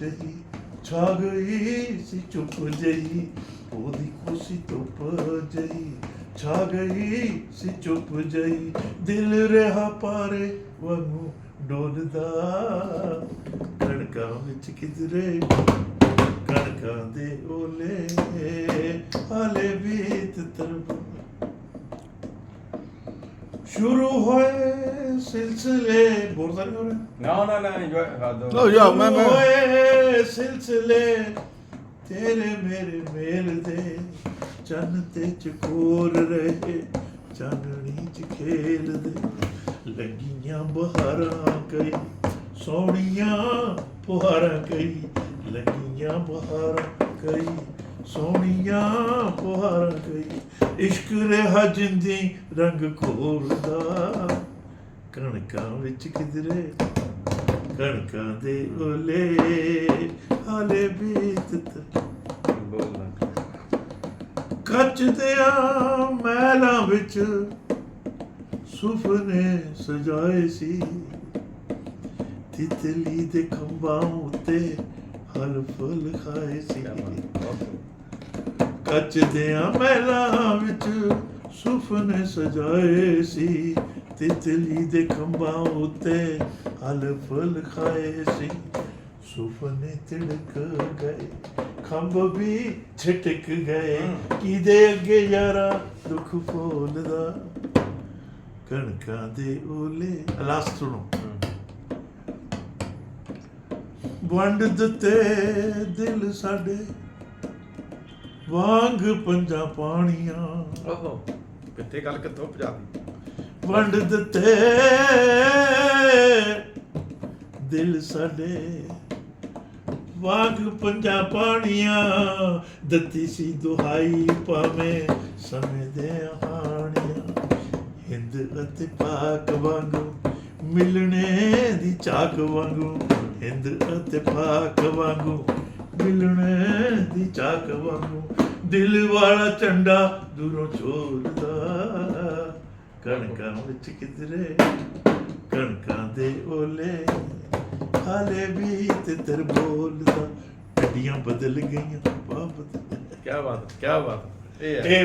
ਜਹੀ ਛਾ ਗਈ ਸੀ ਚੁੱਪ ਜਹੀ ਉਹਦੀ ਖੁਸ਼ੀ ਧੁੱਪ ਜਹੀ ਛਾ ਗਈ ਸੀ ਚੁੱਪ ਜਹੀ ਦਿਲ ਰਿਹਾ ਪਾਰੇ ਵਾਂਗੂ ਡੋਲਦਾ। ਕਣਕਾਂ ਵਿੱਚ ਕਿਧਰੇ, ਕਣਕਾਂ ਦੇ ਓਲੇ, ਹਾਲੇ ਵੀ ਤਰਬ ਸ਼ੁਰੂ ਹੋਏ ਸਿਲਸਿਲੇ ਬੋਲਦਾ ਨਹੀਂ ਹੋ ਰਿਹਾ No, no, no, enjoy. ਜਾ ਮੈਂ ਮੈਂ ਹੋਏ ਸਿਲਸਿਲੇ ਤੇਰੇ ਮੇਰੇ ਮੇਲ ਦੇ। ਚੰਨ ਤੇ ਚਕੋਰ ਰਹੇ ਚਾਨਣੀ ਚ ਖੇਲਦੇ ਲੱਗੀਆਂ ਬਹਾਰਾਂ ਕਈ ਸੋਹਣੀਆਂ ਪੁਹਾਰਾਂ ਕਈ। ਲੱਗੀਆਂ ਬਹਾਰਾਂ ਕਈ ਸੋਹਣੀਆਂ ਪੁਹਾਰ ਗਈ ਇਸ਼ਕ ਰਿਹਾ ਜਿੰਦੀ ਰੰਗ ਖੋਲਦਾ ਕਣਕਾਂ ਵਿੱਚ ਕਿਧਰੇ, ਕਣਕਾਂ ਦੇ ਓਲੇ, ਹਾਲੇ ਬੀਤ ਤ- Bolla. ਕੱਚ ਦਿਆਂ ਮਹਿਲਾਂ ਵਿੱਚ ਸੁਪਨੇ ਸਜਾਏ ਸੀ। ਤਿਤਲੀ ਦੇ ਖੰਭਾਂ ਉੱਤੇ ਹਲ ਫੁੱਲ ਖਾਏ ਸੀ। ਕੱਚ ਦਿਆਂ ਮਹਿਲਾਂ ਵਿੱਚ ਸੁਪਨੇ ਸਜਾਏ ਸੀ ਤਿਤਲੀ ਦੇ ਖੰਭਾਂ ਉੱਤੇ ਹਲ ਫੁੱਲ ਖਾਏ ਸੀ। ਸੁਪਨੇ ਤਿੜਕ ਗਏ ਖੰਭ ਵੀ ਛਟਕ ਗਏ। ਕਿਦੇ ਅੱਗੇ ਯਾਰਾ ਦੁੱਖ ਫੋਲਦਾ ਕਣਕਾਂ ਦੇ ਓਲੇ ਲਾਸਟ ਸੁਣੋ। ਵੰਡ ਦਿੱਤੇ ਦਿਲ ਸਾਡੇ। ਵਾਂਗ ਪੰਜਾਂ ਪਾਣੀਆਂ। ਓਹੋ ਕਿੱਥੇ ਗੱਲ ਕਿੱਥੋਂ ਪੰਜਾਬੀ? ਵੰਡ ਦਿੱਤੇ। ਦਿਲ ਸਾਡੇ ਵਾਂਗ ਪੰਜਾਂ ਪਾਣੀਆਂ। ਦਿੱਤੀ ਸੀ ਦੁਹਾਈ ਪਾਵੇਂ ਸਮੇਂ ਦੇ ਹਾਣੀਆਂ। ਹਿੰਦ ਅਤੇ ਪਾਕ ਵਾਂਗੂ ਮਿਲਣੇ ਦੀ ਚਾਕ ਵਾਂਗੂ। ਹਿੰਦ ਅਤੇ ਪਾਕ ਵਾਂਗੂ ਮਿਲਣੇ ਦੀ ਚਾਕ ਵਾਂਗੂ। ਦਿਲ ਵਾਲਾ ਝੰਡਾ ਦੂਰੋਂ ਛੋੜਦਾ ਕਣਕਾਂ ਵਿੱਚ ਕਿਧਰੇ ਕਣਕਾਂ ਦੇ ਓਲੇ ਹਾਲੇ ਵੀ ਤੇ ਤਰ ਬੋਲਦਾ। ਗੱਡੀਆਂ ਬਦਲ ਗਈਆਂ ਬਦਲ। ਕੀ ਬਾਤ ਕੀ ਬਾਤ। ਇਹ ਹੈ। ਇਹ